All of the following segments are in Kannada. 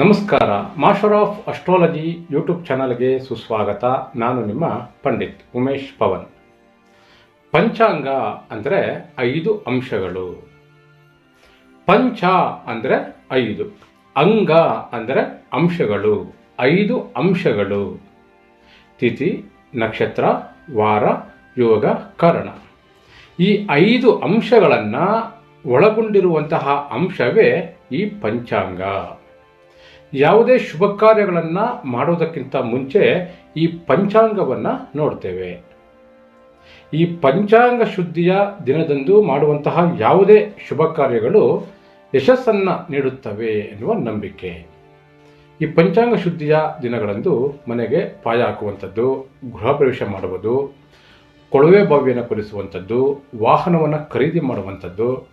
ನಮಸ್ಕಾರ. ಮಾಸ್ಟರ್ ಆಫ್ ಅಸ್ಟ್ರಾಲಜಿ ಯೂಟ್ಯೂಬ್ ಚಾನಲ್ಗೆ ಸುಸ್ವಾಗತ. ನಾನು ನಿಮ್ಮ ಪಂಡಿತ್ ಉಮೇಶ್ ಪವನ್. ಪಂಚಾಂಗ ಅಂದರೆ ಐದು ಅಂಶಗಳು. ಪಂಚ ಅಂದರೆ ಐದು. ಅಂಗ ಅಂದರೆ ಅಂಶಗಳು. ಐದು ಅಂಶಗಳು. ತಿಥಿ, ನಕ್ಷತ್ರ, ವಾರ, ಯೋಗ, ಕಾರಣ. ಈ ಐದು ಅಂಶಗಳನ್ನು ಒಳಗೊಂಡಿರುವಂತಹ ಅಂಶವೇ ಈ ಪಂಚಾಂಗ. ಯಾವುದೇ ಶುಭ ಕಾರ್ಯಗಳನ್ನು ಮಾಡೋದಕ್ಕಿಂತ ಮುಂಚೆ ಈ ಪಂಚಾಂಗವನ್ನು ನೋಡ್ತೇವೆ. ಈ ಪಂಚಾಂಗ ಶುದ್ಧಿಯ ದಿನದಂದು ಮಾಡುವಂತಹ ಯಾವುದೇ ಶುಭ ಕಾರ್ಯಗಳು ಯಶಸ್ಸನ್ನು ನೀಡುತ್ತವೆ ಎನ್ನುವ ನಂಬಿಕೆ. ಈ ಪಂಚಾಂಗ ಶುದ್ಧಿಯ ದಿನಗಳಂದು ಮನೆಗೆ ಪಾಯ ಹಾಕುವಂಥದ್ದು, ಗೃಹ ಪ್ರವೇಶ ಮಾಡುವುದು, ಕೊಳವೆ ಬಾವಿಯನ್ನು ಕೊಲಿಸುವಂಥದ್ದು ವಾಹನವನ್ನು ಖರೀದಿ ಮಾಡುವಂಥದ್ದು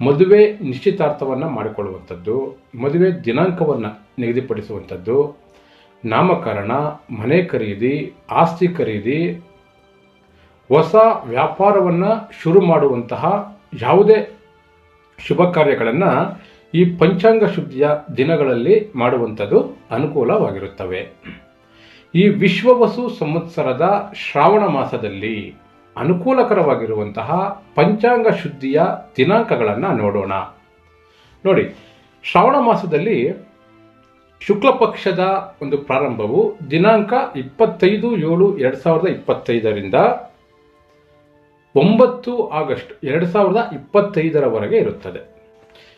ಮದುವೆ ನಿಶ್ಚಿತಾರ್ಥವನ್ನು ಮಾಡಿಕೊಳ್ಳುವಂಥದ್ದು, ಮದುವೆ ದಿನಾಂಕವನ್ನು ನಿಗದಿಪಡಿಸುವಂಥದ್ದು, ನಾಮಕರಣ, ಮನೆ ಖರೀದಿ, ಆಸ್ತಿ ಖರೀದಿ, ಹೊಸ ವ್ಯಾಪಾರವನ್ನು ಶುರು ಮಾಡುವಂತಹ ಯಾವುದೇ ಶುಭ ಕಾರ್ಯಗಳನ್ನು ಈ ಪಂಚಾಂಗ ಶುದ್ಧಿಯ ದಿನಗಳಲ್ಲಿ ಮಾಡುವಂಥದ್ದು ಅನುಕೂಲವಾಗಿರುತ್ತವೆ. ಈ ವಿಶ್ವವಸು ಸಂವತ್ಸರದ ಶ್ರಾವಣ ಮಾಸದಲ್ಲಿ ಅನುಕೂಲಕರವಾಗಿರುವಂತಹ ಪಂಚಾಂಗ ಶುದ್ಧಿಯ ದಿನಾಂಕಗಳನ್ನು ನೋಡೋಣ. ನೋಡಿ, ಶ್ರಾವಣ ಮಾಸದಲ್ಲಿ ಶುಕ್ಲ ಪಕ್ಷದ ಒಂದು ಪ್ರಾರಂಭವು ದಿನಾಂಕ ಇಪ್ಪತ್ತೈದು ಏಳು ಎರಡು ಸಾವಿರದ ಇಪ್ಪತ್ತೈದರಿಂದ ಒಂಬತ್ತು ಆಗಸ್ಟ್ ಎರಡು ಸಾವಿರದ ಇಪ್ಪತ್ತೈದರವರೆಗೆ ಇರುತ್ತದೆ.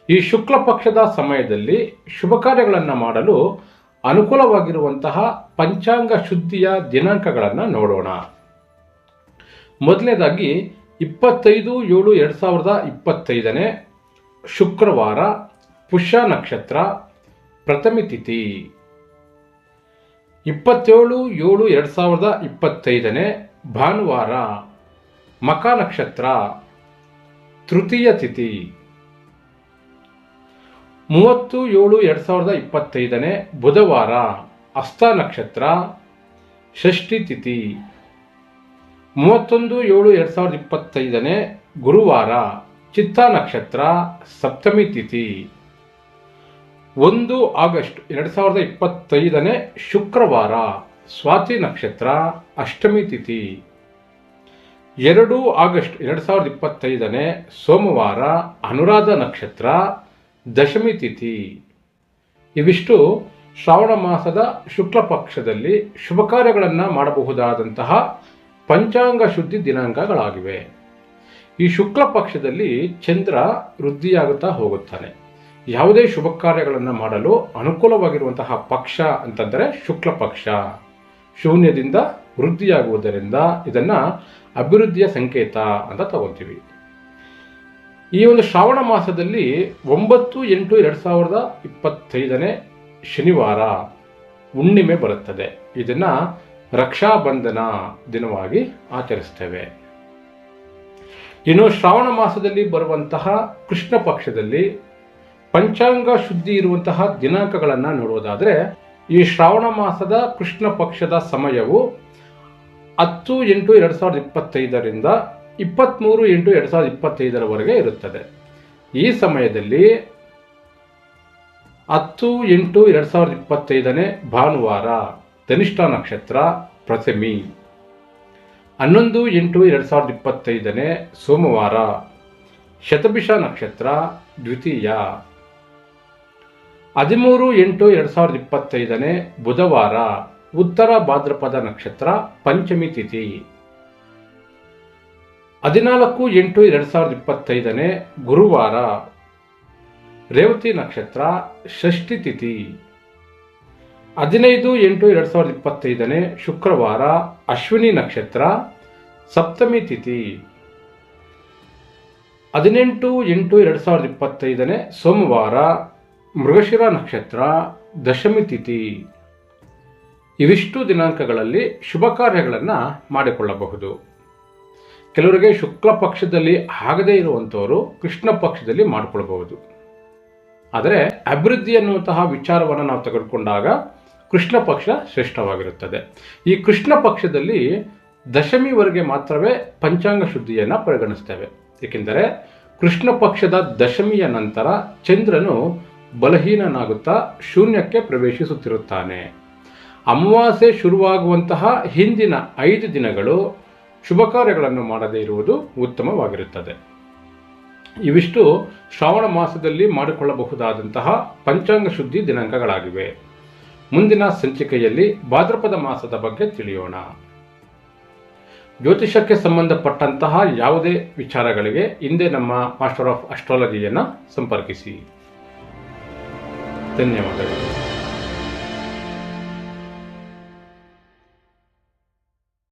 ಈ ಶುಕ್ಲ ಪಕ್ಷದ ಸಮಯದಲ್ಲಿ ಶುಭ ಕಾರ್ಯಗಳನ್ನು ಮಾಡಲು ಅನುಕೂಲವಾಗಿರುವಂತಹ ಪಂಚಾಂಗ ಶುದ್ಧಿಯ ದಿನಾಂಕಗಳನ್ನು ನೋಡೋಣ. ಮೊದಲನೇದಾಗಿ ಇಪ್ಪತ್ತೈದು ಏಳು ಎರಡು ಸಾವಿರದ ಇಪ್ಪತ್ತೈದನೇ ಶುಕ್ರವಾರ ಪುಷ್ಯ ನಕ್ಷತ್ರ ಪ್ರಥಮ ತಿಥಿ. ಇಪ್ಪತ್ತೇಳು ಏಳು ಎರಡು ಸಾವಿರದ ಇಪ್ಪತ್ತೈದನೇ ಭಾನುವಾರ ಮಕ ನಕ್ಷತ್ರ ತೃತೀಯ ತಿಥಿ. ಮೂವತ್ತು ಏಳು ಎರಡು ಸಾವಿರದ ಇಪ್ಪತ್ತೈದನೇ ಬುಧವಾರ ಅಸ್ತ ನಕ್ಷತ್ರ ಷಷ್ಠಿ ತಿಥಿ. ಮೂವತ್ತೊಂದು ಏಳು ಎರಡು ಸಾವಿರದ ಇಪ್ಪತ್ತೈದನೇ ಗುರುವಾರ ಚಿತ್ತ ನಕ್ಷತ್ರ ಸಪ್ತಮಿ ತಿಥಿ. ಒಂದು ಆಗಸ್ಟ್ ಎರಡು ಸಾವಿರದ ಇಪ್ಪತ್ತೈದನೇ ಶುಕ್ರವಾರ ಸ್ವಾತಿ ನಕ್ಷತ್ರ ಅಷ್ಟಮಿ ತಿಥಿ. ಎರಡು ಆಗಸ್ಟ್ ಎರಡು ಸಾವಿರದ ಇಪ್ಪತ್ತೈದನೇ ಸೋಮವಾರ ಅನುರಾಧ ನಕ್ಷತ್ರ ದಶಮಿ ತಿಥಿ. ಇವಿಷ್ಟು ಶ್ರಾವಣ ಮಾಸದ ಶುಕ್ಲ ಪಕ್ಷದಲ್ಲಿ ಶುಭ ಕಾರ್ಯಗಳನ್ನು ಮಾಡಬಹುದಾದಂತಹ ಪಂಚಾಂಗ ಶುದ್ಧಿ ದಿನಾಂಕಗಳಾಗಿವೆ. ಈ ಶುಕ್ಲ ಪಕ್ಷದಲ್ಲಿ ಚಂದ್ರ ವೃದ್ಧಿಯಾಗುತ್ತಾ ಹೋಗುತ್ತಾನೆ. ಯಾವುದೇ ಶುಭ ಕಾರ್ಯಗಳನ್ನು ಮಾಡಲು ಅನುಕೂಲವಾಗಿರುವಂತಹ ಪಕ್ಷ ಅಂತಂದರೆ ಶುಕ್ಲ ಪಕ್ಷ. ಶೂನ್ಯದಿಂದ ವೃದ್ಧಿಯಾಗುವುದರಿಂದ ಇದನ್ನು ಅಭಿವೃದ್ಧಿಯ ಸಂಕೇತ ಅಂತ ತಗೊತೀವಿ. ಈ ಒಂದು ಶ್ರಾವಣ ಮಾಸದಲ್ಲಿ ಒಂಬತ್ತು ಎಂಟು ಎರಡು ಸಾವಿರದ ಇಪ್ಪತ್ತೈದನೇ ಶನಿವಾರ ಹುಣ್ಣಿಮೆ ಬರುತ್ತದೆ. ಇದನ್ನು ರಕ್ಷಾಬಂಧನ ದಿನವಾಗಿ ಆಚರಿಸ್ತೇವೆ ಇನ್ನು ಶ್ರಾವಣ ಮಾಸದಲ್ಲಿ ಬರುವಂತಹ ಕೃಷ್ಣ ಪಕ್ಷದಲ್ಲಿ ಪಂಚಾಂಗ ಶುದ್ಧಿ ಇರುವಂತಹ ದಿನಾಂಕಗಳನ್ನು ನೋಡುವುದಾದರೆ, ಈ ಶ್ರಾವಣ ಮಾಸದ ಕೃಷ್ಣ ಪಕ್ಷದ ಸಮಯವು ಹತ್ತು ಎಂಟು ಎರಡು ಸಾವಿರದ ಇಪ್ಪತ್ತೈದರಿಂದ ಇಪ್ಪತ್ತ್ಮೂರು ಎಂಟು ಎರಡು ಸಾವಿರದ ಇಪ್ಪತ್ತೈದರವರೆಗೆ ಇರುತ್ತದೆ. ಈ ಸಮಯದಲ್ಲಿ ಹತ್ತು ಎಂಟು ಎರಡು ಸಾವಿರದ ಇಪ್ಪತ್ತೈದನೇ ಭಾನುವಾರ. ಧನಿಷ್ಠ ನಕ್ಷತ್ರ ಪ್ರಥಮಿ ಹನ್ನೊಂದು ಎಂಟು ಎರಡು ಸಾವಿರದ ಇಪ್ಪತ್ತೈದನೇ ಸೋಮವಾರ. ಶತಭಿಷ ನಕ್ಷತ್ರ ದ್ವಿತೀಯ. ಹದಿಮೂರು ಎಂಟು ಎರಡು ಸಾವಿರದ ಇಪ್ಪತ್ತೈದನೇ ಬುಧವಾರ. ಉತ್ತರ ಭಾದ್ರಪದ ನಕ್ಷತ್ರ ಪಂಚಮಿ ತಿಥಿ. ಹದಿನಾಲ್ಕು ಎಂಟು ಎರಡು ಸಾವಿರದ ಇಪ್ಪತ್ತೈದನೇ ಗುರುವಾರ. ರೇವತಿ ನಕ್ಷತ್ರ ಷಷ್ಠಿ ತಿಥಿ. ಹದಿನೈದು ಎಂಟು ಎರಡು ಸಾವಿರದ ಇಪ್ಪತ್ತೈದನೇ ಶುಕ್ರವಾರ ಅಶ್ವಿನಿ ನಕ್ಷತ್ರ ಸಪ್ತಮಿ ತಿಥಿ. ಹದಿನೆಂಟು ಎಂಟು ಎರಡು ಸಾವಿರದ ಇಪ್ಪತ್ತೈದನೇ ಸೋಮವಾರ ಮೃಗಶಿರ ನಕ್ಷತ್ರ ದಶಮಿ ತಿಥಿ. ಇವಿಷ್ಟು ದಿನಾಂಕಗಳಲ್ಲಿ ಶುಭ ಕಾರ್ಯಗಳನ್ನು ಮಾಡಿಕೊಳ್ಳಬಹುದು. ಕೆಲವರಿಗೆ ಶುಕ್ಲ ಪಕ್ಷದಲ್ಲಿ ಆಗದೇ ಇರುವಂಥವರು ಕೃಷ್ಣ ಪಕ್ಷದಲ್ಲಿ ಮಾಡಿಕೊಳ್ಬಹುದು. ಆದರೆ ಅಭಿವೃದ್ಧಿ ಅನ್ನುವಂತಹ ವಿಚಾರವನ್ನು ನಾವು ತೆಗೆದುಕೊಂಡಾಗ ಕೃಷ್ಣ ಪಕ್ಷ ಶ್ರೇಷ್ಠವಾಗಿರುತ್ತದೆ. ಈ ಕೃಷ್ಣ ಪಕ್ಷದಲ್ಲಿ ದಶಮಿವರೆಗೆ ಮಾತ್ರವೇ ಪಂಚಾಂಗ ಶುದ್ಧಿಯನ್ನು ಪರಿಗಣಿಸ್ತೇವೆ. ಏಕೆಂದರೆ ಕೃಷ್ಣ ಪಕ್ಷದ ದಶಮಿಯ ನಂತರ ಚಂದ್ರನು ಬಲಹೀನನಾಗುತ್ತಾ ಶೂನ್ಯಕ್ಕೆ ಪ್ರವೇಶಿಸುತ್ತಿರುತ್ತಾನೆ. ಅಮಾವಾಸ್ಯೆ ಶುರುವಾಗುವಂತಹ ಹಿಂದಿನ ಐದು ದಿನಗಳು ಶುಭ ಕಾರ್ಯಗಳನ್ನು ಮಾಡದೇ ಇರುವುದು ಉತ್ತಮವಾಗಿರುತ್ತದೆ. ಇವಿಷ್ಟು ಶ್ರಾವಣ ಮಾಸದಲ್ಲಿ ಮಾಡಿಕೊಳ್ಳಬಹುದಾದಂತಹ ಪಂಚಾಂಗ ಶುದ್ಧಿ ದಿನಾಂಕಗಳಾಗಿವೆ. ಮುಂದಿನ ಸಂಚಿಕೆಯಲ್ಲಿ ಭಾದ್ರಪದ ಮಾಸದ ಬಗ್ಗೆ ತಿಳಿಯೋಣ. ಜ್ಯೋತಿಷಕ್ಕೆ ಸಂಬಂಧಪಟ್ಟಂತಹ ಯಾವುದೇ ವಿಚಾರಗಳಿಗೆ ಹಿಂದೆ ನಮ್ಮ ಮಾಸ್ಟರ್ ಆಫ್ ಅಸ್ಟ್ರಾಲಜಿಯನ್ನು ಸಂಪರ್ಕಿಸಿ. ಧನ್ಯವಾದಗಳು.